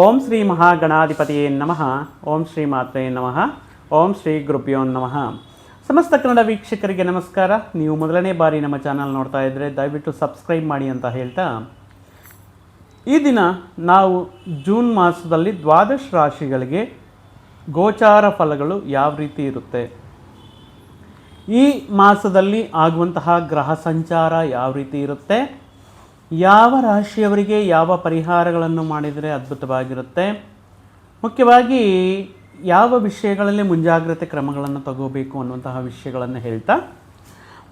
ಓಂ ಶ್ರೀ ಮಹಾಗಣಾಧಿಪತಿಯೇ ನಮಃ. ಓಂ ಶ್ರೀ ಮಾತ್ರೇ ನಮಃ. ಓಂ ಶ್ರೀ ಗುರುಭ್ಯೋ ನಮಃ. ಸಮಸ್ತ ಕನ್ನಡ ವೀಕ್ಷಕರಿಗೆ ನಮಸ್ಕಾರ. ನೀವು ಮೊದಲನೇ ಬಾರಿ ನಮ್ಮ ಚಾನಲ್ ನೋಡ್ತಾ ಇದ್ದರೆ ದಯವಿಟ್ಟು ಸಬ್ಸ್ಕ್ರೈಬ್ ಮಾಡಿ ಅಂತ ಹೇಳ್ತಾ. ಈ ದಿನ ನಾವು ಜೂನ್ ಮಾಸದಲ್ಲಿ ದ್ವಾದಶ ರಾಶಿಗಳಿಗೆ ಗೋಚಾರ ಫಲಗಳು ಯಾವ ರೀತಿ ಇರುತ್ತೆ? ಈ ಮಾಸದಲ್ಲಿ ಆಗುವಂತಹ ಗ್ರಹ ಸಂಚಾರ ಯಾವ ರೀತಿ ಇರುತ್ತೆ? ಯಾವ ರಾಶಿಯವರಿಗೆ ಯಾವ ಪರಿಹಾರಗಳನ್ನು ಮಾಡಿದರೆ ಅದ್ಭುತವಾಗಿರುತ್ತೆ? ಮುಖ್ಯವಾಗಿ ಯಾವ ವಿಷಯಗಳಲ್ಲಿ ಮುಂಜಾಗ್ರತೆ ಕ್ರಮಗಳನ್ನು ತಗೋಬೇಕು ಅನ್ನುವಂತಹ ವಿಷಯಗಳನ್ನು ಹೇಳ್ತಾ,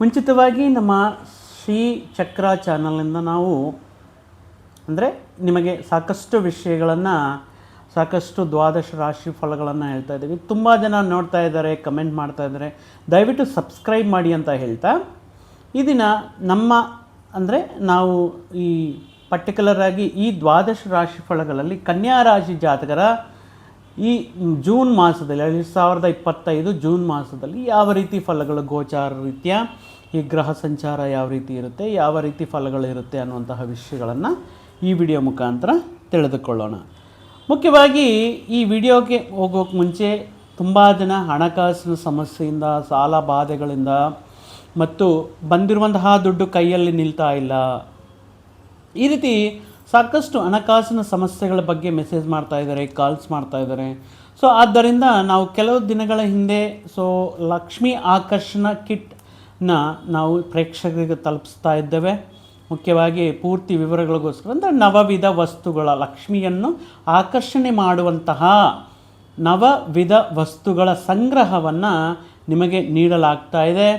ಮುಂಚಿತವಾಗಿ ನಮ್ಮ ಶ್ರೀ ಚಕ್ರ ಚಾನಲಿಂದ ನಾವು ಅಂದರೆ ನಿಮಗೆ ಸಾಕಷ್ಟು ವಿಷಯಗಳನ್ನು, ಸಾಕಷ್ಟು ದ್ವಾದಶ ರಾಶಿ ಫಲಗಳನ್ನು ಹೇಳ್ತಾ ಇದ್ದೀವಿ. ತುಂಬ ಜನ ನೋಡ್ತಾ ಇದ್ದಾರೆ, ಕಮೆಂಟ್ ಮಾಡ್ತಾ ಇದ್ದಾರೆ. ದಯವಿಟ್ಟು ಸಬ್ಸ್ಕ್ರೈಬ್ ಮಾಡಿ ಅಂತ ಹೇಳ್ತಾ, ಈ ನಮ್ಮ ಅಂದರೆ ನಾವು ಈ ಪರ್ಟಿಕ್ಯುಲರ್ ಆಗಿ ಈ ದ್ವಾದಶ ರಾಶಿ ಫಲಗಳಲ್ಲಿ ಕನ್ಯಾ ರಾಶಿ ಜಾತಕರ ಈ ಜೂನ್ ಮಾಸದಲ್ಲಿ, ಎರಡು ಸಾವಿರದ ಇಪ್ಪತ್ತೈದು ಜೂನ್ ಮಾಸದಲ್ಲಿ ಯಾವ ರೀತಿ ಫಲಗಳು ಗೋಚಾರ ರೀತಿಯ, ಈ ಗ್ರಹ ಸಂಚಾರ ಯಾವ ರೀತಿ ಇರುತ್ತೆ, ಯಾವ ರೀತಿ ಫಲಗಳು ಇರುತ್ತೆ ಅನ್ನುವಂತಹ ವಿಷಯಗಳನ್ನು ಈ ವಿಡಿಯೋ ಮುಖಾಂತರ ತಿಳಿದುಕೊಳ್ಳೋಣ. ಮುಖ್ಯವಾಗಿ ಈ ವಿಡಿಯೋಗೆ ಹೋಗೋಕ್ಕೆ ಮುಂಚೆ ತುಂಬ ಜನ ಹಣಕಾಸಿನ ಸಮಸ್ಯೆಯಿಂದ, ಸಾಲ ಬಾಧೆಗಳಿಂದ ಮತ್ತು ಬಂದಿರುವಂತಹ ದುಡ್ಡು ಕೈಯಲ್ಲಿ ನಿಲ್ತಾ ಇಲ್ಲ. ಈ ರೀತಿ ಸಾಕಷ್ಟು ಹಣಕಾಸಿನ ಸಮಸ್ಯೆಗಳ ಬಗ್ಗೆ ಮೆಸೇಜ್ ಮಾಡ್ತಾ ಇದ್ದಾರೆ ಕಾಲ್ಸ್ ಮಾಡ್ತಾ ಇದ್ದಾರೆ. ಸೊ ಆದ್ದರಿಂದ ನಾವು ಕೆಲವು ದಿನಗಳ ಹಿಂದೆ ಸೊ ಲಕ್ಷ್ಮಿ ಆಕರ್ಷಣ ಕಿಟ್ನ ನಾವು ಪ್ರೇಕ್ಷಕರಿಗೆ ತಲುಪಿಸ್ತಾ ಇದ್ದೇವೆ. ಮುಖ್ಯವಾಗಿ ಪೂರ್ತಿ ವಿವರಗಳಿಗೋಸ್ಕರ, ಅಂದರೆ ನವವಿಧ ವಸ್ತುಗಳ, ಲಕ್ಷ್ಮಿಯನ್ನು ಆಕರ್ಷಣೆ ಮಾಡುವಂತಹ ನವವಿಧ ವಸ್ತುಗಳ ಸಂಗ್ರಹವನ್ನು ನಿಮಗೆ ನೀಡಲಾಗ್ತಾ ಇದೆ.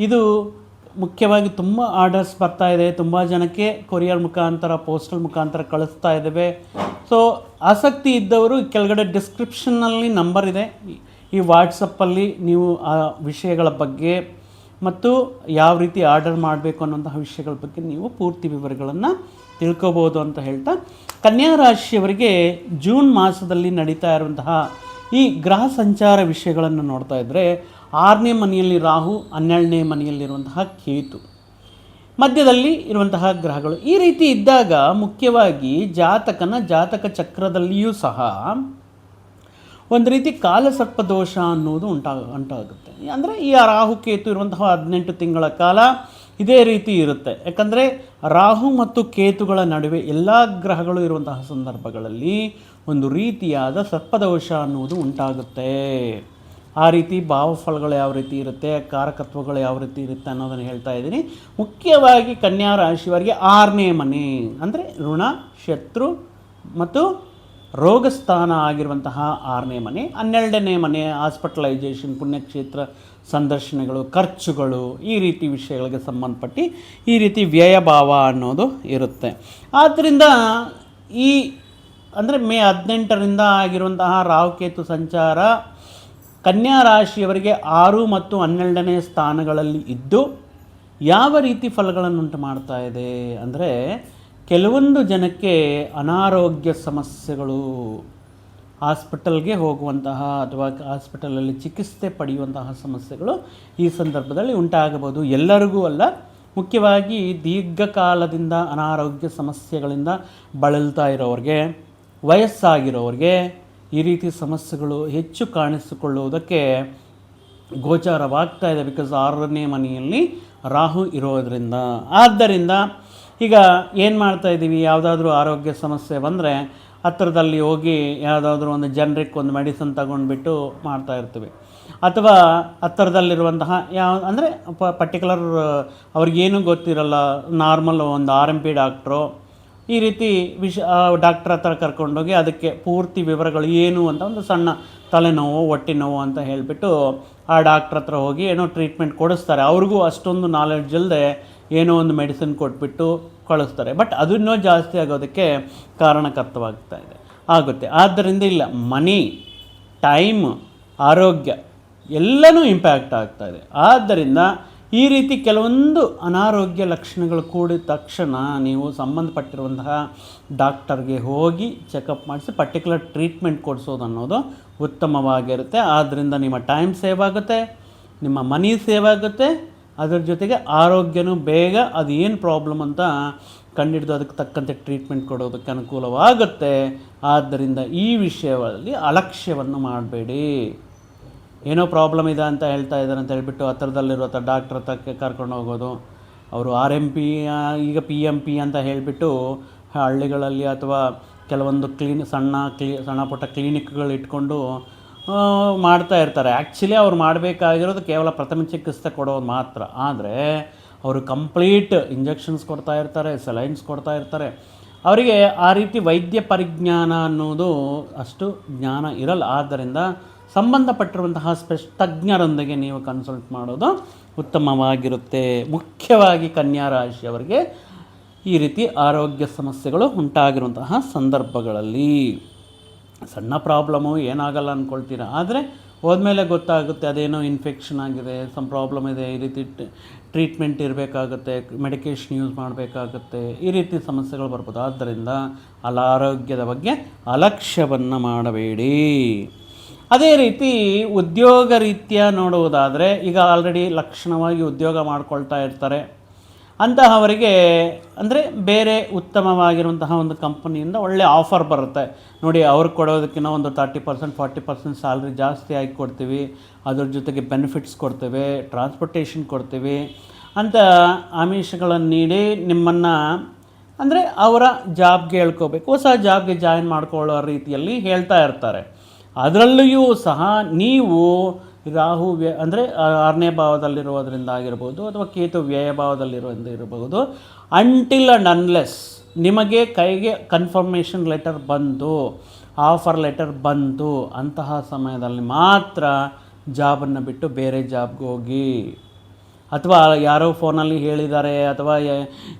ಇದು ಮುಖ್ಯವಾಗಿ ತುಂಬ ಆರ್ಡರ್ಸ್ ಬರ್ತಾ ಇದೆ. ತುಂಬ ಜನಕ್ಕೆ ಕೊರಿಯರ್ ಮುಖಾಂತರ ಪೋಸ್ಟಲ್ ಮುಖಾಂತರ ಕಳಿಸ್ತಾ ಇದ್ದೇವೆ ಸೊ ಆಸಕ್ತಿ ಇದ್ದವರು ಕೆಳಗಡೆ ಡಿಸ್ಕ್ರಿಪ್ಷನ್ನಲ್ಲಿ ನಂಬರ್ ಇದೆ. ಈ- ವಾಟ್ಸಪ್ಪಲ್ಲಿ ನೀವು ಆ ವಿಷಯಗಳ ಬಗ್ಗೆ ಮತ್ತು ಯಾವ ರೀತಿ ಆರ್ಡರ್ ಮಾಡಬೇಕು ಅನ್ನೋಂತಹ ವಿಷಯಗಳ ಬಗ್ಗೆ ನೀವು ಪೂರ್ತಿ ವಿವರಗಳನ್ನು ತಿಳ್ಕೋಬೋದು ಅಂತ ಹೇಳ್ತಾ, ಕನ್ಯಾ ರಾಶಿಯವರಿಗೆ ಜೂನ್ ಮಾಸದಲ್ಲಿ ನಡೀತಾ ಇರುವಂತಹ ಈ ಗ್ರಹ ಸಂಚಾರ ವಿಷಯಗಳನ್ನು ನೋಡ್ತಾ ಇದ್ದರೆ ಆರನೇ ಮನೆಯಲ್ಲಿ ರಾಹು, ಹನ್ನೆರಡನೇ ಮನೆಯಲ್ಲಿರುವಂತಹ ಕೇತು. ಮಧ್ಯದಲ್ಲಿ ಇರುವಂತಹ ಗ್ರಹಗಳು. ಈ ರೀತಿ ಇದ್ದಾಗ ಮುಖ್ಯವಾಗಿ ಜಾತಕನ ಜಾತಕ ಚಕ್ರದಲ್ಲಿಯೂ ಸಹ ಒಂದು ರೀತಿ ಕಾಲಸರ್ಪ ದೋಷ ಅನ್ನೋದು ಉಂಟಾ, ಉಂಟಾಗುತ್ತೆ. ಅಂದರೆ ಈ ರಾಹು, ಕೇತು ಇರುವಂತಹ ಹದಿನೆಂಟು ತಿಂಗಳ ಕಾಲ ಇದೇ ರೀತಿ ಇರುತ್ತೆ. ಯಾಕಂದರೆ ರಾಹು ಮತ್ತು ಕೇತುಗಳ ನಡುವೆ ಎಲ್ಲ ಗ್ರಹಗಳು ಇರುವಂತಹ ಸಂದರ್ಭಗಳಲ್ಲಿ ಒಂದು ರೀತಿಯಾದ ಸರ್ಪದೋಷ ಅನ್ನುವುದು ಉಂಟಾಗುತ್ತೆ. ಆ ರೀತಿ ಭಾವಫಲಗಳು ಯಾವ ರೀತಿ ಇರುತ್ತೆ, ಕಾರಕತ್ವಗಳು ಯಾವ ರೀತಿ ಇರುತ್ತೆ ಅನ್ನೋದನ್ನು ಹೇಳ್ತಾ ಇದ್ದೀನಿ. ಮುಖ್ಯವಾಗಿ ಕನ್ಯಾ ರಾಶಿಯವರಿಗೆ ಆರನೇ ಮನೆ ಅಂದರೆ ಋಣ, ಶತ್ರು ಮತ್ತು ರೋಗಸ್ಥಾನ ಆಗಿರುವಂತಹ ಆರನೇ ಮನೆ. ಹನ್ನೆರಡನೇ ಮನೆ ಹಾಸ್ಪಿಟಲೈಸೇಷನ್ ಪುಣ್ಯಕ್ಷೇತ್ರ ಸಂದರ್ಶನಗಳು, ಖರ್ಚುಗಳು, ಈ ರೀತಿ ವಿಷಯಗಳಿಗೆ ಸಂಬಂಧಪಟ್ಟು ಈ ರೀತಿ ವ್ಯಯಭಾವ ಅನ್ನೋದು ಇರುತ್ತೆ. ಆದ್ದರಿಂದ ಈ ಅಂದರೆ ಮೇ ಹದಿನೆಂಟರಿಂದ ಆಗಿರುವಂತಹ ರಾಹುಕೇತು ಸಂಚಾರ ಕನ್ಯಾ ರಾಶಿಯವರಿಗೆ ಆರು ಮತ್ತು ಹನ್ನೆರಡನೇ ಸ್ಥಾನಗಳಲ್ಲಿ ಇದ್ದು ಯಾವ ರೀತಿ ಫಲಗಳನ್ನುಂಟು ಮಾಡ್ತಾ ಇದೆ ಅಂದರೆ ಕೆಲವೊಂದು ಜನಕ್ಕೆ ಅನಾರೋಗ್ಯ ಸಮಸ್ಯೆಗಳು. ಹಾಸ್ಪಿಟಲ್ಗೆ ಹೋಗುವಂತಹ ಅಥವಾ ಹಾಸ್ಪಿಟಲಲ್ಲಿ ಚಿಕಿತ್ಸೆ ಪಡೆಯುವಂತಹ ಸಮಸ್ಯೆಗಳು ಈ ಸಂದರ್ಭದಲ್ಲಿ ಉಂಟಾಗಬಹುದು. ಎಲ್ಲರಿಗೂ ಅಲ್ಲ, ಮುಖ್ಯವಾಗಿ ದೀರ್ಘಕಾಲದಿಂದ ಅನಾರೋಗ್ಯ ಸಮಸ್ಯೆಗಳಿಂದ ಬಳಲ್ತಾ ಇರೋರಿಗೆ, ವಯಸ್ಸಾಗಿರೋರಿಗೆ ಈ ರೀತಿ ಸಮಸ್ಯೆಗಳು ಹೆಚ್ಚು ಕಾಣಿಸಿಕೊಳ್ಳುವುದಕ್ಕೆ ಗೋಚಾರವಾಗ್ತಾ ಇದೆ ಬಿಕಾಸ್ ಆರನೇ ಮನೆಯಲ್ಲಿ ರಾಹು ಇರೋದರಿಂದ. ಆದ್ದರಿಂದ ಈಗ ಏನು ಮಾಡ್ತಾ ಇದ್ದೀವಿ? ಯಾವುದಾದ್ರೂ ಆರೋಗ್ಯ ಸಮಸ್ಯೆ ಬಂದರೆ ಹತ್ತಿರದಲ್ಲಿ ಹೋಗಿ ಯಾವುದಾದ್ರೂ ಒಂದು ಜನರಿಕ್ ಒಂದು ಮೆಡಿಸನ್ ತಗೊಂಡ್ಬಿಟ್ಟು ಮಾಡ್ತಾ ಇರ್ತೀವಿ. ಅಥವಾ ಹತ್ತಿರದಲ್ಲಿರುವಂತಹ ಯಾವ, ಅಂದರೆ ಪ ಪರ್ಟಿಕ್ಯುಲರ್ ಅವ್ರಿಗೇನು ಗೊತ್ತಿರಲ್ಲ ನಾರ್ಮಲ್ ಒಂದು ಆರ್ ಎಂ ಪಿ ಡಾಕ್ಟ್ರು ಈ ರೀತಿ ವಿಷ ಡಾಕ್ಟ್ರ್ ಹತ್ರ ಕರ್ಕೊಂಡೋಗಿ ಅದಕ್ಕೆ ಪೂರ್ತಿ ವಿವರಗಳು ಏನು ಅಂತ ಒಂದು ಸಣ್ಣ ತಲೆನೋವು ಹೊಟ್ಟೆ ನೋವು ಅಂತ ಹೇಳಿಬಿಟ್ಟು ಆ ಡಾಕ್ಟ್ರ್ ಹತ್ರ ಹೋಗಿ ಏನೋ ಟ್ರೀಟ್ಮೆಂಟ್ ಕೊಡಿಸ್ತಾರೆ. ಅವ್ರಿಗೂ ಅಷ್ಟೊಂದು ನಾಲೆಡ್ಜ್ ಇಲ್ಲದೆ ಏನೋ ಒಂದು ಮೆಡಿಸಿನ್ ಕೊಟ್ಬಿಟ್ಟು ಕಳಿಸ್ತಾರೆ. ಬಟ್ ಅದನ್ನೂ ಜಾಸ್ತಿ ಆಗೋದಕ್ಕೆ ಕಾರಣಕರ್ತವಾಗ್ತಾ ಇದೆ. ಆಗುತ್ತೆ. ಆದ್ದರಿಂದ ಇಲ್ಲ, ಮನಿ ಟೈಮ್ ಆರೋಗ್ಯ ಎಲ್ಲನೂ ಇಂಪ್ಯಾಕ್ಟ್ ಆಗ್ತಾ ಇದೆ. ಆದ್ದರಿಂದ ಈ ರೀತಿ ಕೆಲವೊಂದು ಅನಾರೋಗ್ಯ ಲಕ್ಷಣಗಳು ಕೂಡಿದ ತಕ್ಷಣ ನೀವು ಸಂಬಂಧಪಟ್ಟಿರುವಂತಹ ಡಾಕ್ಟರ್ಗೆ ಹೋಗಿ ಚೆಕಪ್ ಮಾಡಿಸಿ ಪರ್ಟಿಕ್ಯುಲರ್ ಟ್ರೀಟ್ಮೆಂಟ್ ಕೊಡಿಸೋದು ಅನ್ನೋದು ಉತ್ತಮವಾಗಿರುತ್ತೆ. ಆದ್ದರಿಂದ ನಿಮ್ಮ ಟೈಮ್ ಸೇವ್ ಆಗುತ್ತೆ, ನಿಮ್ಮ ಮನಿ ಸೇವ್ ಆಗುತ್ತೆ. ಅದರ ಜೊತೆಗೆ ಆರೋಗ್ಯನೂ ಬೇಗ, ಅದು ಏನು ಪ್ರಾಬ್ಲಮ್ ಅಂತ ಕಂಡಿಡಿದು ಅದಕ್ಕೆ ತಕ್ಕಂತೆ ಟ್ರೀಟ್ಮೆಂಟ್ ಕೊಡೋದಕ್ಕೆ ಅನುಕೂಲವಾಗುತ್ತೆ. ಆದ್ದರಿಂದ ಈ ವಿಷಯದಲ್ಲಿ ಅಲಕ್ಷ್ಯವನ್ನು ಮಾಡಬೇಡಿ. ಏನೋ ಪ್ರಾಬ್ಲಮ್ ಇದೆ ಅಂತ ಹೇಳ್ತಾ ಇದ್ದಾರೆ ಅಂತ ಹೇಳಿಬಿಟ್ಟು ಹತ್ರದಲ್ಲಿರುವಂಥ ಡಾಕ್ಟ್ರ್ ಹತ್ರಕ್ಕೆ ಕರ್ಕೊಂಡು ಹೋಗೋದು. ಅವರು ಆರ್ ಎಂ ಪಿ ಈಗ ಪಿ ಎಂ ಪಿ ಅಂತ ಹೇಳಿಬಿಟ್ಟು ಹಳ್ಳಿಗಳಲ್ಲಿ ಅಥವಾ ಕೆಲವೊಂದು ಕ್ಲೀನ್ ಸಣ್ಣ ಕ್ಲೀ ಸಣ್ಣ ಪುಟ್ಟ ಕ್ಲಿನಿಕ್ಗಳು ಇಟ್ಕೊಂಡು ಮಾಡ್ತಾ ಇರ್ತಾರೆ. ಆ್ಯಕ್ಚುಲಿ ಅವ್ರು ಮಾಡಬೇಕಾಗಿರೋದು ಕೇವಲ ಪ್ರಥಮ ಚಿಕಿತ್ಸೆ ಕೊಡೋದು ಮಾತ್ರ. ಆದರೆ ಅವರು ಕಂಪ್ಲೀಟ್ ಇಂಜೆಕ್ಷನ್ಸ್ ಕೊಡ್ತಾ ಇರ್ತಾರೆ ಸಲೈನ್ಸ್ ಕೊಡ್ತಾ ಇರ್ತಾರೆ. ಅವರಿಗೆ ಆ ರೀತಿ ವೈದ್ಯ ಪರಿಜ್ಞಾನ ಅನ್ನೋದು ಅಷ್ಟು ಜ್ಞಾನ ಇರಲ್ಲ. ಆದ್ದರಿಂದ ಸಂಬಂಧಪಟ್ಟಿರುವಂತಹ ಸ್ಪೆಷ್, ತಜ್ಞರೊಂದಿಗೆ ನೀವು ಕನ್ಸಲ್ಟ್ ಮಾಡೋದು ಉತ್ತಮವಾಗಿರುತ್ತೆ. ಮುಖ್ಯವಾಗಿ ಕನ್ಯಾ ರಾಶಿಯವರಿಗೆ ಈ ರೀತಿ ಆರೋಗ್ಯ ಸಮಸ್ಯೆಗಳು ಉಂಟಾಗಿರುವಂತಹ ಸಂದರ್ಭಗಳಲ್ಲಿ. ಸಣ್ಣ ಪ್ರಾಬ್ಲಮು ಏನಾಗಲ್ಲ ಅಂದ್ಕೊಳ್ತೀರ ಆದರೆ ಹೋದ್ಮೇಲೆ ಗೊತ್ತಾಗುತ್ತೆ ಅದೇನೋ ಇನ್ಫೆಕ್ಷನ್ ಆಗಿದೆ ಸಮ್ ಪ್ರಾಬ್ಲಮ್ ಇದೆ, ಈ ರೀತಿ ಟ್ರೀಟ್ಮೆಂಟ್ ಇರಬೇಕಾಗುತ್ತೆ ಮೆಡಿಕೇಶನ್ ಯೂಸ್ ಮಾಡಬೇಕಾಗುತ್ತೆ, ಈ ರೀತಿ ಸಮಸ್ಯೆಗಳು ಬರ್ಬೋದು. ಆದ್ದರಿಂದ ಅಲ್ಲ ಆರೋಗ್ಯದ ಬಗ್ಗೆ ಅಲಕ್ಷ್ಯವನ್ನು ಮಾಡಬೇಡಿ. ಅದೇ ರೀತಿ ಉದ್ಯೋಗ ರೀತಿಯ ನೋಡುವುದಾದರೆ ಈಗ ಆಲ್ರೆಡಿ ಲಕ್ಷಣವಾಗಿ ಉದ್ಯೋಗ ಮಾಡ್ಕೊಳ್ತಾ ಇರ್ತಾರೆ. ಅಂತಹವರಿಗೆ ಅಂದರೆ ಬೇರೆ ಉತ್ತಮವಾಗಿರುವಂತಹ ಒಂದು ಕಂಪನಿಯಿಂದ ಒಳ್ಳೆ ಆಫರ್ ಬರುತ್ತೆ. ನೋಡಿ ಅವ್ರಿಗೆ ಕೊಡೋದಕ್ಕಿಂತ ಒಂದು thirty percent forty percent salary ಜಾಸ್ತಿ ಆಗಿ ಕೊಡ್ತೀವಿ. ಅದ್ರ ಜೊತೆಗೆ ಬೆನಿಫಿಟ್ಸ್ ಕೊಡ್ತೇವೆ ಟ್ರಾನ್ಸ್ಪೋರ್ಟೇಷನ್ ಕೊಡ್ತೀವಿ ಅಂತ ಆಮಿಷಗಳನ್ನು ನೀಡಿ ನಿಮ್ಮನ್ನು ಅಂದರೆ ಅವರ ಜಾಬ್ಗೆ ಹೇಳ್ಕೋಬೇಕು. ಹೊಸ ಜಾಬ್ಗೆ ಜಾಯಿನ್ ಮಾಡ್ಕೊಳ್ಳೋ ರೀತಿಯಲ್ಲಿ ಹೇಳ್ತಾ ಇರ್ತಾರೆ. ಅದರಲ್ಲಿಯೂ ಸಹ ನೀವು ರಾಹು ವ್ಯ ಅಂದರೆ ಆರನೇ ಭಾವದಲ್ಲಿರುವುದರಿಂದ ಆಗಿರ್ಬೋದು ಅಥವಾ ಕೇತು ವ್ಯಯ ಭಾವದಲ್ಲಿರೋದ್ರಿಂದ ಇರಬಹುದು. ಅಂಟಿಲ್ ಆ್ಯಂಡ್ ಅನ್ಲೆಸ್ ನಿಮಗೆ ಕೈಗೆ ಕನ್ಫರ್ಮೇಷನ್ ಲೆಟರ್ ಬಂತು ಆಫರ್ ಲೆಟರ್ ಬಂತು ಅಂತಹ ಸಮಯದಲ್ಲಿ ಮಾತ್ರ ಜಾಬನ್ನು ಬಿಟ್ಟು ಬೇರೆ ಜಾಬ್ಗೆ ಹೋಗಿ. ಅಥವಾ ಯಾರೋ ಫೋನಲ್ಲಿ ಹೇಳಿದ್ದಾರೆ ಅಥವಾ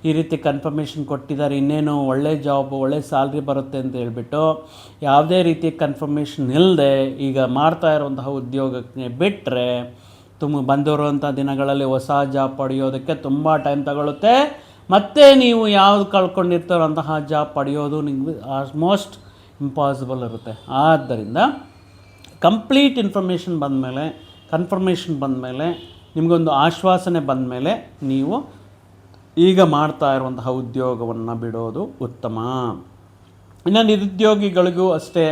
ಈ ರೀತಿ ಕನ್ಫರ್ಮೇಷನ್ ಕೊಟ್ಟಿದ್ದಾರೆ, ಇನ್ನೇನು ಒಳ್ಳೆ ಜಾಬ್ ಒಳ್ಳೆ ಸ್ಯಾಲ್ರಿ ಬರುತ್ತೆ ಅಂತ ಹೇಳ್ಬಿಟ್ಟು ಯಾವುದೇ ರೀತಿ ಕನ್ಫರ್ಮೇಷನ್ ಇಲ್ಲದೆ ಈಗ ಮಾಡ್ತಾ ಇರುವಂತಹ ಉದ್ಯೋಗಕ್ಕೆ ಬಿಟ್ಟರೆ ತುಂಬ ಬಂದಿರುವಂಥ ದಿನಗಳಲ್ಲಿ ಹೊಸ ಜಾಬ್ ಪಡೆಯೋದಕ್ಕೆ ತುಂಬ ಟೈಮ್ ತಗೊಳ್ಳುತ್ತೆ ಮತ್ತು ನೀವು ಯಾವುದು ಕಳ್ಕೊಂಡಿರ್ತಾರೋ ಅಂತಹ ಜಾಬ್ ಪಡೆಯೋದು ನಿಮಗೆ ಆಲ್ಮೋಸ್ಟ್ ಇಂಪಾಸಿಬಲ್ ಇರುತ್ತೆ. ಆದ್ದರಿಂದ ಕಂಪ್ಲೀಟ್ ಇನ್ಫಾರ್ಮೇಷನ್ ಬಂದಮೇಲೆ ಕನ್ಫರ್ಮೇಷನ್ ಬಂದಮೇಲೆ ನಿಮಗೊಂದು ಆಶ್ವಾಸನೆ ಬಂದ ಮೇಲೆ ನೀವು ಈಗ ಮಾಡ್ತಾ ಇರುವಂತಹ ಉದ್ಯೋಗವನ್ನು ಬಿಡೋದು ಉತ್ತಮ. ಇನ್ನು ನಿರುದ್ಯೋಗಿಗಳಿಗೂ ಅಷ್ಟೇ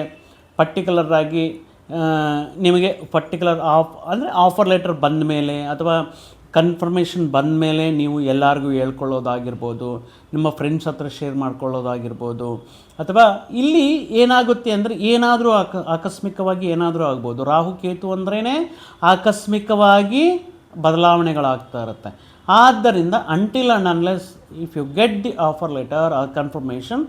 ಪರ್ಟಿಕ್ಯುಲರಾಗಿ ನಿಮಗೆ ಪರ್ಟಿಕ್ಯುಲರ್ ಆಫ್ ಅಂದರೆ ಆಫರ್ ಲೆಟರ್ ಬಂದ ಮೇಲೆ ಅಥವಾ ಕನ್ಫರ್ಮೇಷನ್ ಬಂದ ಮೇಲೆ ನೀವು ಎಲ್ಲರಿಗೂ ಹೇಳ್ಕೊಳ್ಳೋದಾಗಿರ್ಬೋದು, ನಿಮ್ಮ ಫ್ರೆಂಡ್ಸ್ ಹತ್ರ ಶೇರ್ ಮಾಡ್ಕೊಳ್ಳೋದಾಗಿರ್ಬೋದು, ಅಥವಾ ಇಲ್ಲಿ ಏನಾಗುತ್ತೆ ಅಂದರೆ ಏನಾದರೂ ಆಕ, ಆಕಸ್ಮಿಕವಾಗಿ ಏನಾದರೂ ಆಗ್ಬೋದು. ರಾಹು ಕೇತು ಅಂದ್ರೇ ಆಕಸ್ಮಿಕವಾಗಿ ಬದಲಾವಣೆಗಳಾಗ್ತಾ ಇರುತ್ತೆ. ಆದ್ದರಿಂದ until and unless if you get the offer letter or confirmation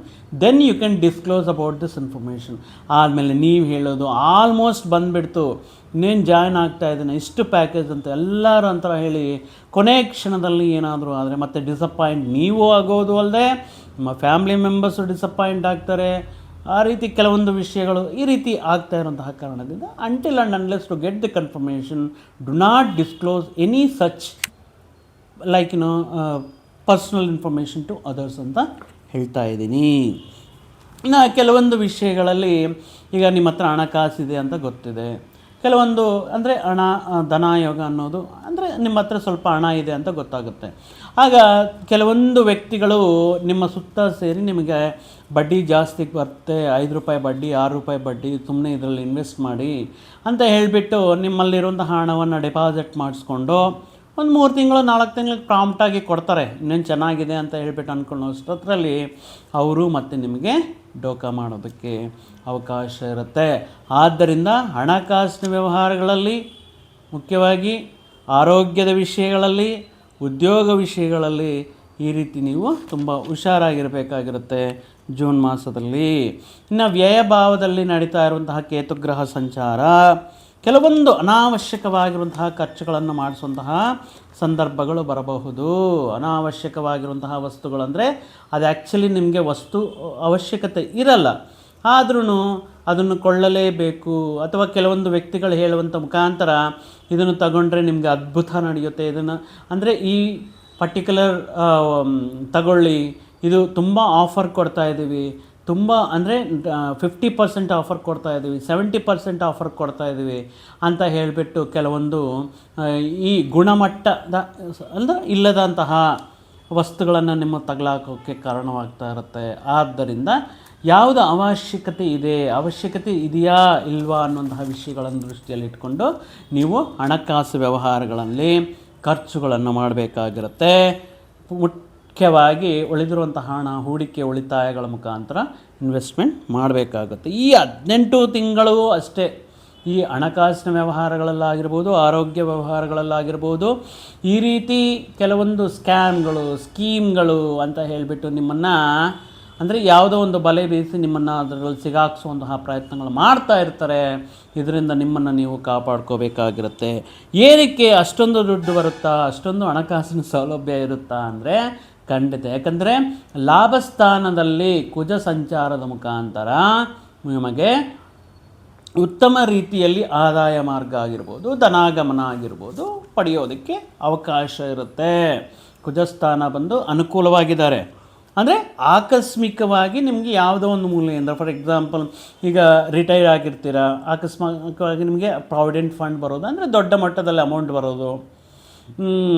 then you can disclose about this information ಆದಮೇಲೆ ನೀವು ಹೇಳೋದು ಆಲ್ಮೋಸ್ಟ್ ಬಂದುಬಿಡ್ತು. ಇನ್ನೇನು ಜಾಯ್ನ್ ಆಗ್ತಾ ಇದ್ದೀನಿ, ಇಷ್ಟು ಪ್ಯಾಕೇಜ್ ಅಂತ ಎಲ್ಲರೂ ಅಂತ ಹೇಳಿ, ಕೊನೆ ಕ್ಷಣದಲ್ಲಿ ಏನಾದರೂ ಆದರೆ ಮತ್ತೆ ಡಿಸಪಾಯಿಂಟ್ ನೀವು ಆಗೋದು ಅಲ್ಲದೆ ನಿಮ್ಮ ಫ್ಯಾಮಿಲಿ ಮೆಂಬರ್ಸು ಡಿಸಪಾಯಿಂಟ್ ಆಗ್ತಾರೆ. ಆ ರೀತಿ ಕೆಲವೊಂದು ವಿಷಯಗಳು ಈ ರೀತಿ ಆಗ್ತಾ ಇರುವಂತಹ ಕಾರಣದಿಂದ until and unless to get the confirmation do not disclose any such like you know personal information to others ಅಂತ ಹೇಳ್ತಾ ಇದ್ದೀನಿ. ಇನ್ನು ಕೆಲವೊಂದು ವಿಷಯಗಳಲ್ಲಿ ಈಗ ನಿಮ್ಮ ಹತ್ರ ಹಣಕಾಸಿದೆ ಅಂತ ಗೊತ್ತಿದೆ. ಕೆಲವೊಂದು ಅಂದರೆ ಹಣ ಧನಾಯೋಗ ಯೋಗ ಅನ್ನೋದು ಅಂದರೆ ನಿಮ್ಮ ಹತ್ರ ಸ್ವಲ್ಪ ಹಣ ಇದೆ ಅಂತ ಗೊತ್ತಾಗುತ್ತೆ. ಆಗ ಕೆಲವೊಂದು ವ್ಯಕ್ತಿಗಳು ನಿಮ್ಮ ಸುತ್ತ ಸೇರಿ ನಿಮಗೆ ಬಡ್ಡಿ ಜಾಸ್ತಿ ಬರುತ್ತೆ, ಐದು ರೂಪಾಯಿ ಬಡ್ಡಿ, ಆರು ರೂಪಾಯಿ ಬಡ್ಡಿ ಸುಮ್ಮನೆ ಇದರಲ್ಲಿ ಇನ್ವೆಸ್ಟ್ ಮಾಡಿ ಅಂತ ಹೇಳಿಬಿಟ್ಟು ನಿಮ್ಮಲ್ಲಿರುವಂಥ ಹಣವನ್ನು ಡೆಪಾಸಿಟ್ ಮಾಡಿಸ್ಕೊಂಡು ಒಂದು ಮೂರು ತಿಂಗಳು, ನಾಲ್ಕು ತಿಂಗಳು ಪ್ರಾಂಪ್ಟಾಗಿ ಕೊಡ್ತಾರೆ. ಇನ್ನೇನು ಚೆನ್ನಾಗಿದೆ ಅಂತ ಹೇಳ್ಬಿಟ್ಟು ಅಂದ್ಕೊಳ್ಳೋ ಅಷ್ಟೊತ್ತರಲ್ಲಿ ಅವರು ಮತ್ತೆ ನಿಮಗೆ ಡೋಕ ಮಾಡೋದಕ್ಕೆ ಅವಕಾಶ ಇರುತ್ತೆ. ಆದ್ದರಿಂದ ಹಣಕಾಸಿನ ವ್ಯವಹಾರಗಳಲ್ಲಿ, ಮುಖ್ಯವಾಗಿ ಆರೋಗ್ಯದ ವಿಷಯಗಳಲ್ಲಿ ಉದ್ಯೋಗ ವಿಷಯಗಳಲ್ಲಿ ಈ ರೀತಿ ನೀವು ತುಂಬ ಹುಷಾರಾಗಿರಬೇಕಾಗಿರುತ್ತೆ ಜೂನ್ ಮಾಸದಲ್ಲಿ. ಇನ್ನು ವ್ಯಯಭಾವದಲ್ಲಿ ನಡೀತಾ ಇರುವಂತಹ ಕೇತುಗ್ರಹ ಸಂಚಾರ, ಕೆಲವೊಂದು ಅನಾವಶ್ಯಕವಾಗಿರುವಂತಹ ಖರ್ಚುಗಳನ್ನು ಮಾಡಿಸುವಂತಹ ಸಂದರ್ಭಗಳು ಬರಬಹುದು. ಅನಾವಶ್ಯಕವಾಗಿರುವಂತಹ ವಸ್ತುಗಳಂದರೆ ಅದು ಆ್ಯಕ್ಚುಲಿ ನಿಮಗೆ ವಸ್ತು ಅವಶ್ಯಕತೆ ಇರಲ್ಲ. ಆದ್ರೂ ಅದನ್ನು ಕೊಳ್ಳಲೇಬೇಕು. ಅಥವಾ ಕೆಲವೊಂದು ವ್ಯಕ್ತಿಗಳು ಹೇಳುವಂಥ ಮುಖಾಂತರ ಇದನ್ನು ತಗೊಂಡ್ರೆ ನಿಮಗೆ ಅದ್ಭುತ ನಡೆಯುತ್ತೆ. ಇದನ್ನು ಅಂದರೆ ಈ ಪರ್ಟಿಕ್ಯುಲರ್ ತಗೊಳ್ಳಿ. ಇದು ತುಂಬ ಆಫರ್ ಕೊಡ್ತಾ ಇದ್ದೀವಿ ತುಂಬ ಅಂದರೆ ಫಿಫ್ಟಿ ಪರ್ಸೆಂಟ್ ಆಫರ್ ಕೊಡ್ತಾ ಇದ್ದೀವಿ ಸೆವೆಂಟಿ ಪರ್ಸೆಂಟ್ ಆಫರ್ ಕೊಡ್ತಾ ಇದ್ದೀವಿ ಅಂತ ಹೇಳಿಬಿಟ್ಟು ಕೆಲವೊಂದು ಈ ಗುಣಮಟ್ಟದ ಅಂದರೆ ಇಲ್ಲದಂತಹ ವಸ್ತುಗಳನ್ನು ನಿಮ್ಮ ತಗಲಾಕೋಕ್ಕೆ ಕಾರಣವಾಗ್ತಾ ಇರುತ್ತೆ. ಆದ್ದರಿಂದ ಯಾವುದು ಅವಶ್ಯಕತೆ ಇದೆ, ಅವಶ್ಯಕತೆ ಇದೆಯಾ ಇಲ್ವಾ ಅನ್ನುವಂತಹ ವಿಷಯಗಳನ್ನು ದೃಷ್ಟಿಯಲ್ಲಿ ಇಟ್ಕೊಂಡು ನೀವು ಹಣಕಾಸು ವ್ಯವಹಾರಗಳಲ್ಲಿ ಖರ್ಚುಗಳನ್ನು ಮಾಡಬೇಕಾಗಿರುತ್ತೆ. ಮುಖ್ಯವಾಗಿ ಉಳಿದಿರುವಂತಹ ಹಣ, ಹೂಡಿಕೆ, ಉಳಿತಾಯಗಳ ಮುಖಾಂತರ ಇನ್ವೆಸ್ಟ್ಮೆಂಟ್ ಮಾಡಬೇಕಾಗುತ್ತೆ. ಈ ಹದಿನೆಂಟು ತಿಂಗಳು ಅಷ್ಟೇ. ಈ ಹಣಕಾಸಿನ ವ್ಯವಹಾರಗಳಲ್ಲಾಗಿರ್ಬೋದು, ಆರೋಗ್ಯ ವ್ಯವಹಾರಗಳಲ್ಲಾಗಿರ್ಬೋದು, ಈ ರೀತಿ ಕೆಲವೊಂದು ಸ್ಕ್ಯಾಮ್ಗಳು ಸ್ಕೀಮ್ಗಳು ಅಂತ ಹೇಳಿಬಿಟ್ಟು ನಿಮ್ಮನ್ನು ಅಂದರೆ ಯಾವುದೋ ಒಂದು ಬಲೆ ಬೀಸಿ ನಿಮ್ಮನ್ನು ಅದರಲ್ಲಿ ಸಿಗಾಕ್ಸುವಂತಹ ಪ್ರಯತ್ನಗಳು ಮಾಡ್ತಾ ಇರ್ತಾರೆ, ಇದರಿಂದ ನಿಮ್ಮನ್ನು ನೀವು ಕಾಪಾಡ್ಕೋಬೇಕಾಗಿರುತ್ತೆ. ಏನಕ್ಕೆ ಅಷ್ಟೊಂದು ದುಡ್ಡು ಬರುತ್ತಾ? ಅಷ್ಟೊಂದು ಹಣಕಾಸಿನ ಸೌಲಭ್ಯ ಇರುತ್ತಾ ಅಂದರೆ ಖಂಡಿತ. ಯಾಕಂದರೆ ಲಾಭಸ್ಥಾನದಲ್ಲಿ ಕುಜ ಸಂಚಾರದ ಮುಖಾಂತರ ನಿಮಗೆ ಉತ್ತಮ ರೀತಿಯಲ್ಲಿ ಆದಾಯ ಮಾರ್ಗ ಆಗಿರ್ಬೋದು, ಧನಾಗಮನ ಆಗಿರ್ಬೋದು ಪಡೆಯೋದಕ್ಕೆ ಅವಕಾಶ ಇರುತ್ತೆ. ಕುಜಸ್ಥಾನ ಬಂದು ಅನುಕೂಲವಾಗಿದ್ದಾರೆ. ಅಂದರೆ ಆಕಸ್ಮಿಕವಾಗಿ ನಿಮಗೆ ಯಾವುದೋ ಒಂದು ಮೂಲೆಯಿಂದ ಫಾರ್ ಎಕ್ಸಾಂಪಲ್ ಈಗ ರಿಟೈರ್ ಆಗಿರ್ತೀರ, ಆಕಸ್ಮಿಕವಾಗಿ ನಿಮಗೆ ಪ್ರಾವಿಡೆಂಟ್ ಫಂಡ್ ಬರೋದು, ಅಂದರೆ ದೊಡ್ಡ ಮಟ್ಟದಲ್ಲಿ ಅಮೌಂಟ್ ಬರೋದು.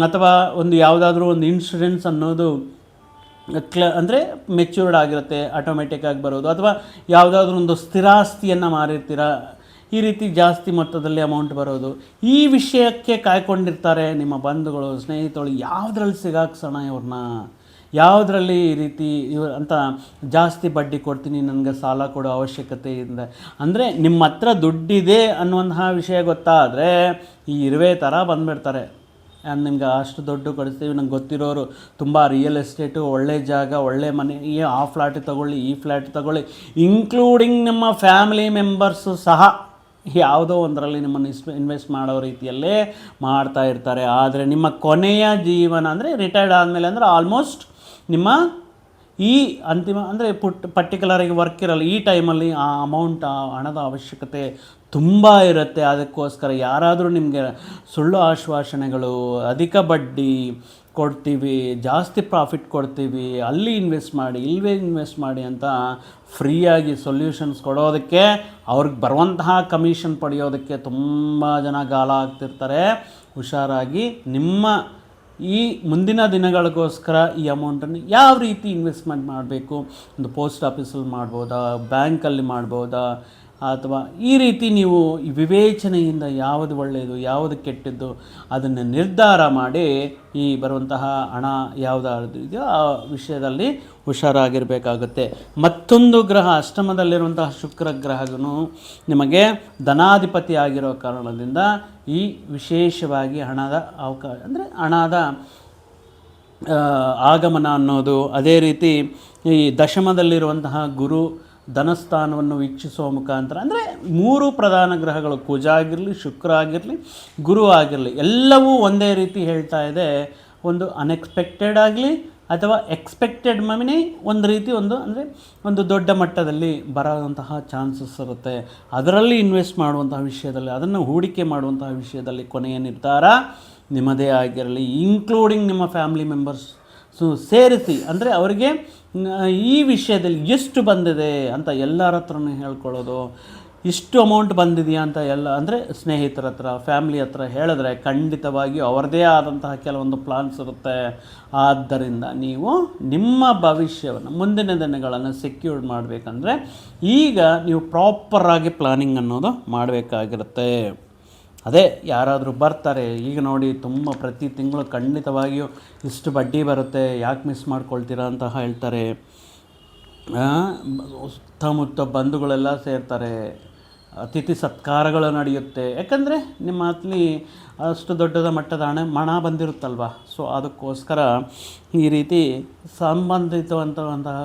ಅಥವಾ ಒಂದು ಯಾವುದಾದ್ರೂ ಒಂದು ಇನ್ಶೂರೆನ್ಸ್ ಅನ್ನೋದು ಕ್ಲ, ಅಂದರೆ ಮೆಚ್ಯೂರ್ಡ್ ಆಗಿರುತ್ತೆ ಆಟೋಮೆಟಿಕ್ಕಾಗಿ ಬರೋದು, ಅಥವಾ ಯಾವುದಾದ್ರೂ ಒಂದು ಸ್ಥಿರಾಸ್ತಿಯನ್ನು ಮಾರಿರ್ತೀರ, ಈ ರೀತಿ ಜಾಸ್ತಿ ಮೊತ್ತದಲ್ಲಿ ಅಮೌಂಟ್ ಬರೋದು. ಈ ವಿಷಯಕ್ಕೆ ಕಾಯ್ಕೊಂಡಿರ್ತಾರೆ ನಿಮ್ಮ ಬಂಧುಗಳು ಸ್ನೇಹಿತರು ಯಾವುದ್ರಲ್ಲಿ ಸಿಗಾಕ್ಸೋಣ ಇವ್ರನ್ನ ಯಾವುದರಲ್ಲಿ ಈ ರೀತಿ ಇವ ಅಂತ ಜಾಸ್ತಿ ಬಡ್ಡಿ ಕೊಡ್ತೀನಿ, ನನಗೆ ಸಾಲ ಕೊಡೋ ಅವಶ್ಯಕತೆ ಇಲ್ಲ ಅಂದರೆ ನಿಮ್ಮ ಹತ್ರ ದುಡ್ಡಿದೆ ಅನ್ನುವಂತಹ ವಿಷಯ ಗೊತ್ತಾದರೆ ಈ ಇರುವೆ ಥರ ಬಂದುಬಿಡ್ತಾರೆ. ನಿಮ್ಗೆ ಅಷ್ಟು ದೊಡ್ಡ ಕೊಡಿಸ್ತೀವಿ, ನಂಗೆ ಗೊತ್ತಿರೋರು ತುಂಬ ರಿಯಲ್ ಎಸ್ಟೇಟು ಒಳ್ಳೆ ಜಾಗ, ಒಳ್ಳೆ ಮನೆ, ಈ ಆ ಫ್ಲ್ಯಾಟ್ ತಗೊಳ್ಳಿ, ಈ ಫ್ಲ್ಯಾಟ್ ತಗೊಳ್ಳಿ ಇನ್ಕ್ಲೂಡಿಂಗ್ ನಿಮ್ಮ ಫ್ಯಾಮಿಲಿ ಮೆಂಬರ್ಸು ಸಹ ಯಾವುದೋ ಒಂದರಲ್ಲಿ ನಿಮ್ಮನ್ನು ಇಸ್ ಇನ್ವೆಸ್ಟ್ ಮಾಡೋ ರೀತಿಯಲ್ಲೇ ಮಾಡ್ತಾ ಇರ್ತಾರೆ. ಆದರೆ ನಿಮ್ಮ ಕೊನೆಯ ಜೀವನ ಅಂದರೆ ರಿಟೈರ್ಡ್ ಆದಮೇಲೆ ಅಂದರೆ ಆಲ್ಮೋಸ್ಟ್ ನಿಮ್ಮ ಈ ಅಂತಿಮ ಅಂದರೆ ಪುಟ್ ಪರ್ಟಿಕ್ಯುಲರಾಗಿ ವರ್ಕ್ ಇರಲ್ಲ. ಈ ಟೈಮಲ್ಲಿ ಆ ಅಮೌಂಟ್ ಆ ಹಣದ ಅವಶ್ಯಕತೆ ತುಂಬ ಇರುತ್ತೆ. ಅದಕ್ಕೋಸ್ಕರ ಯಾರಾದರೂ ನಿಮಗೆ ಸುಳ್ಳು ಆಶ್ವಾಸನೆಗಳು, ಅಧಿಕ ಬಡ್ಡಿ ಕೊಡ್ತೀವಿ, ಜಾಸ್ತಿ ಪ್ರಾಫಿಟ್ ಕೊಡ್ತೀವಿ, ಅಲ್ಲಿ ಇನ್ವೆಸ್ಟ್ ಮಾಡಿ ಇಲ್ಲವೇ ಇನ್ವೆಸ್ಟ್ ಮಾಡಿ ಅಂತ ಫ್ರೀಯಾಗಿ ಸೊಲ್ಯೂಷನ್ಸ್ ಕೊಡೋದಕ್ಕೆ, ಅವ್ರಿಗೆ ಬರುವಂತಹ ಕಮಿಷನ್ ಪಡೆಯೋದಕ್ಕೆ ತುಂಬ ಜನ ಗಾಲ ಆಗ್ತಿರ್ತಾರೆ. ಹುಷಾರಾಗಿ ನಿಮ್ಮ ಈ ಮುಂದಿನ ದಿನಗಳಿಗೋಸ್ಕರ ಈ ಅಮೌಂಟನ್ನು ಯಾವ ರೀತಿ ಇನ್ವೆಸ್ಟ್ಮೆಂಟ್ ಮಾಡಬೇಕು? ಒಂದು ಪೋಸ್ಟ್ ಆಫೀಸಲ್ಲಿ ಮಾಡ್ಬೋದಾ? ಬ್ಯಾಂಕಲ್ಲಿ ಮಾಡ್ಬೋದಾ? ಅಥವಾ ಈ ರೀತಿ ನೀವು ವಿವೇಚನೆಯಿಂದ ಯಾವುದು ಒಳ್ಳೆಯದು, ಯಾವುದು ಕೆಟ್ಟದ್ದು ಅದನ್ನು ನಿರ್ಧಾರ ಮಾಡಿ ಈ ಬರುವಂತಹ ಹಣ ಯಾವುದಾದ್ರು ಇದೆಯೋ ಆ ವಿಷಯದಲ್ಲಿ ಹುಷಾರಾಗಿರಬೇಕಾಗುತ್ತೆ. ಮತ್ತೊಂದು ಗ್ರಹ, ಅಷ್ಟಮದಲ್ಲಿರುವಂತಹ ಶುಕ್ರ ಗ್ರಹಗೂ ನಿಮಗೆ ಧನಾಧಿಪತಿ ಆಗಿರೋ ಕಾರಣದಿಂದ ಈ ವಿಶೇಷವಾಗಿ ಹಣದ ಅವಕಾಶ ಅಂದರೆ ಹಣದ ಆಗಮನ ಅನ್ನೋದು ಅದೇ ರೀತಿ ಈ ದಶಮದಲ್ಲಿರುವಂತಹ ಗುರು ಧನಸ್ಥಾನವನ್ನು ವೀಕ್ಷಿಸುವ ಮುಖಾಂತರ, ಅಂದರೆ ಮೂರು ಪ್ರಧಾನ ಗ್ರಹಗಳು, ಕುಜ ಆಗಿರಲಿ, ಶುಕ್ರ ಆಗಿರಲಿ, ಗುರು ಆಗಿರಲಿ, ಎಲ್ಲವೂ ಒಂದೇ ರೀತಿ ಹೇಳ್ತಾ ಇದೆ. ಒಂದು ಅನ್ಎಕ್ಸ್ಪೆಕ್ಟೆಡ್ ಆಗಲಿ ಅಥವಾ ಎಕ್ಸ್ಪೆಕ್ಟೆಡ್ ಮಮಿನಿ ಒಂದು ರೀತಿ ಒಂದು, ಅಂದರೆ ಒಂದು ದೊಡ್ಡ ಮಟ್ಟದಲ್ಲಿ ಬರೋಂತಹ ಚಾನ್ಸಸ್ ಇರುತ್ತೆ. ಅದರಲ್ಲಿ ಇನ್ವೆಸ್ಟ್ ಮಾಡುವಂತಹ ವಿಷಯದಲ್ಲಿ, ಅದನ್ನು ಹೂಡಿಕೆ ಮಾಡುವಂತಹ ವಿಷಯದಲ್ಲಿ ಕೊನೆಯ ನಿರ್ಧಾರ ನಿಮ್ಮದೇ ಆಗಿರಲಿ ಇನ್ಕ್ಲೂಡಿಂಗ್ ನಿಮ್ಮ ಫ್ಯಾಮಿಲಿ ಮೆಂಬರ್ಸ್ ಸೊ ಸೇರಿಸಿ, ಅಂದರೆ ಅವರಿಗೆ ಈ ವಿಷಯದಲ್ಲಿ ಎಷ್ಟು ಬಂದಿದೆ ಅಂತ ಎಲ್ಲರ ಹತ್ರನೂ ಹೇಳ್ಕೊಳ್ಳೋದು. ಇಷ್ಟು ಅಮೌಂಟ್ ಬಂದಿದೆಯಾ ಅಂತ ಎಲ್ಲ, ಅಂದರೆ ಸ್ನೇಹಿತರ ಹತ್ರ ಫ್ಯಾಮ್ಲಿ ಹತ್ರ ಹೇಳಿದ್ರೆ ಖಂಡಿತವಾಗಿ ಅವರದೇ ಆದಂತಹ ಕೆಲವೊಂದು ಪ್ಲಾನ್ಸ್ ಇರುತ್ತೆ. ಆದ್ದರಿಂದ ನೀವು ನಿಮ್ಮ ಭವಿಷ್ಯವನ್ನು, ಮುಂದಿನ ದಿನಗಳನ್ನು ಸೆಕ್ಯೂರ್ಡ್ ಮಾಡಬೇಕಂದ್ರೆ ಈಗ ನೀವು ಪ್ರಾಪರಾಗಿ ಪ್ಲಾನಿಂಗ್ ಅನ್ನೋದು ಮಾಡಬೇಕಾಗಿರುತ್ತೆ. ಅದೇ ಯಾರಾದರೂ ಬರ್ತಾರೆ, ಈಗ ನೋಡಿ ತುಂಬ ಪ್ರತಿ ತಿಂಗಳು ಖಂಡಿತವಾಗಿಯೂ ಇಷ್ಟು ಬಡ್ಡಿ ಬರುತ್ತೆ, ಯಾಕೆ ಮಿಸ್ ಮಾಡ್ಕೊಳ್ತೀರಾ ಅಂತ ಹೇಳ್ತಾರೆ. ಸುತ್ತಮುತ್ತ ಬಂಧುಗಳೆಲ್ಲ ಸೇರ್ತಾರೆ, ಅತಿಥಿ ಸತ್ಕಾರಗಳು ನಡೆಯುತ್ತೆ. ಯಾಕಂದರೆ ನಿಮ್ಮ ಅತ್ಲಿ ಅಷ್ಟು ದೊಡ್ಡದ ಮಟ್ಟದ ಹಣ, ಮಣ ಬಂದಿರುತ್ತಲ್ವ? ಸೊ, ಅದಕ್ಕೋಸ್ಕರ ಈ ರೀತಿ ಸಂಬಂಧಿತವಂತಹ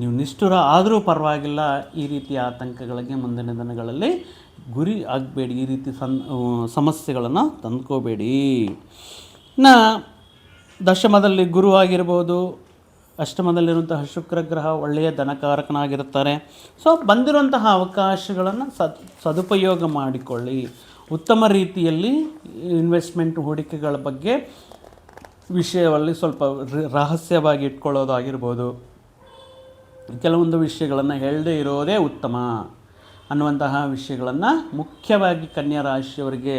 ನೀವು ನಿಷ್ಠುರ ಆದರೂ ಪರವಾಗಿಲ್ಲ, ಈ ರೀತಿಯ ಆತಂಕಗಳಿಗೆ ಮುಂದಿನ ದಿನಗಳಲ್ಲಿ ಗುರಿ ಆಗಬೇಡಿ, ಈ ರೀತಿ ಸನ್ ಸಮಸ್ಯೆಗಳನ್ನು ತಂದ್ಕೋಬೇಡಿ. ನ, ದಶಮದಲ್ಲಿ ಗುರು ಆಗಿರ್ಬೋದು, ಅಷ್ಟಮದಲ್ಲಿರುವಂತಹ ಶುಕ್ರ ಗ್ರಹ ಒಳ್ಳೆಯ ಧನಕಾರಕನಾಗಿರುತ್ತಾರೆ. ಸೊ ಬಂದಿರುವಂತಹ ಅವಕಾಶಗಳನ್ನು ಸದ್, ಸದುಪಯೋಗ ಮಾಡಿಕೊಳ್ಳಿ. ಉತ್ತಮ ರೀತಿಯಲ್ಲಿ ಇನ್ವೆಸ್ಟ್ಮೆಂಟ್ ಹೂಡಿಕೆಗಳ ಬಗ್ಗೆ ವಿಷಯದಲ್ಲಿ ಸ್ವಲ್ಪ ರಹಸ್ಯವಾಗಿ ಇಟ್ಕೊಳ್ಳೋದಾಗಿರ್ಬೋದು. ಕೆಲವೊಂದು ವಿಷಯಗಳನ್ನು ಹೇಳದೇ ಇರೋದೇ ಉತ್ತಮ. ಅನ್ನುವಂತಹ ವಿಷಯಗಳನ್ನು ಮುಖ್ಯವಾಗಿ ಕನ್ಯಾ ರಾಶಿಯವರಿಗೆ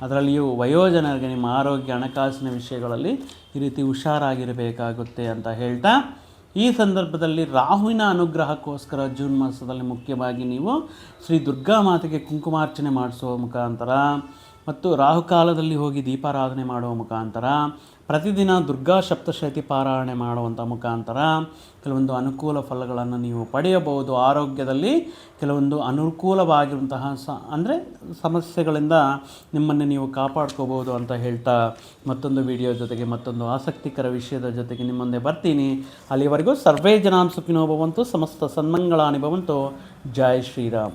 ಅದರಲ್ಲಿಯೂ ವಯೋಜನರಿಗೆ ನಿಮ್ಮ ಆರೋಗ್ಯ ಹಣಕಾಸಿನ ವಿಷಯಗಳಲ್ಲಿ ಈ ರೀತಿ ಹುಷಾರಾಗಿರಬೇಕಾಗುತ್ತೆ ಅಂತ ಹೇಳ್ತಾ, ಈ ಸಂದರ್ಭದಲ್ಲಿ ರಾಹುವಿನ ಅನುಗ್ರಹಕ್ಕೋಸ್ಕರ ಜೂನ್ ಮಾಸದಲ್ಲಿ ಮುಖ್ಯವಾಗಿ ನೀವು ಶ್ರೀ ದುರ್ಗಾ ಮಾತೆಗೆ ಕುಂಕುಮಾರ್ಚನೆ ಮಾಡಿಸುವ ಮುಖಾಂತರ ಮತ್ತು ರಾಹುಕಾಲದಲ್ಲಿ ಹೋಗಿ ದೀಪಾರಾಧನೆ ಮಾಡುವ ಮುಖಾಂತರ ಪ್ರತಿದಿನ ದುರ್ಗಾ ಸಪ್ತಶತಿ ಪಾರಾಯಣೆ ಮಾಡುವಂಥ ಮುಖಾಂತರ ಕೆಲವೊಂದು ಅನುಕೂಲ ಫಲಗಳನ್ನು ನೀವು ಪಡೆಯಬಹುದು. ಆರೋಗ್ಯದಲ್ಲಿ ಕೆಲವೊಂದು ಅನುಕೂಲವಾಗಿರುವಂತಹ ಸ, ಅಂದರೆ ಸಮಸ್ಯೆಗಳಿಂದ ನಿಮ್ಮನ್ನು ನೀವು ಕಾಪಾಡ್ಕೋಬೋದು ಅಂತ ಹೇಳ್ತಾ ಮತ್ತೊಂದು ವಿಡಿಯೋ ಜೊತೆಗೆ ಮತ್ತೊಂದು ಆಸಕ್ತಿಕರ ವಿಷಯದ ಜೊತೆಗೆ ನಿಮ್ಮ ಮುಂದೆ ಬರ್ತೀನಿ. ಅಲ್ಲಿವರೆಗೂ ಸರ್ವೇ ಜನಾಂ ಸುಖಿನೋ ಭವಂತು ಸಮಸ್ತ ಸನ್ಮಂಗಳಾನಿ ಭವಂತು ಜೈ ಶ್ರೀರಾಮ್.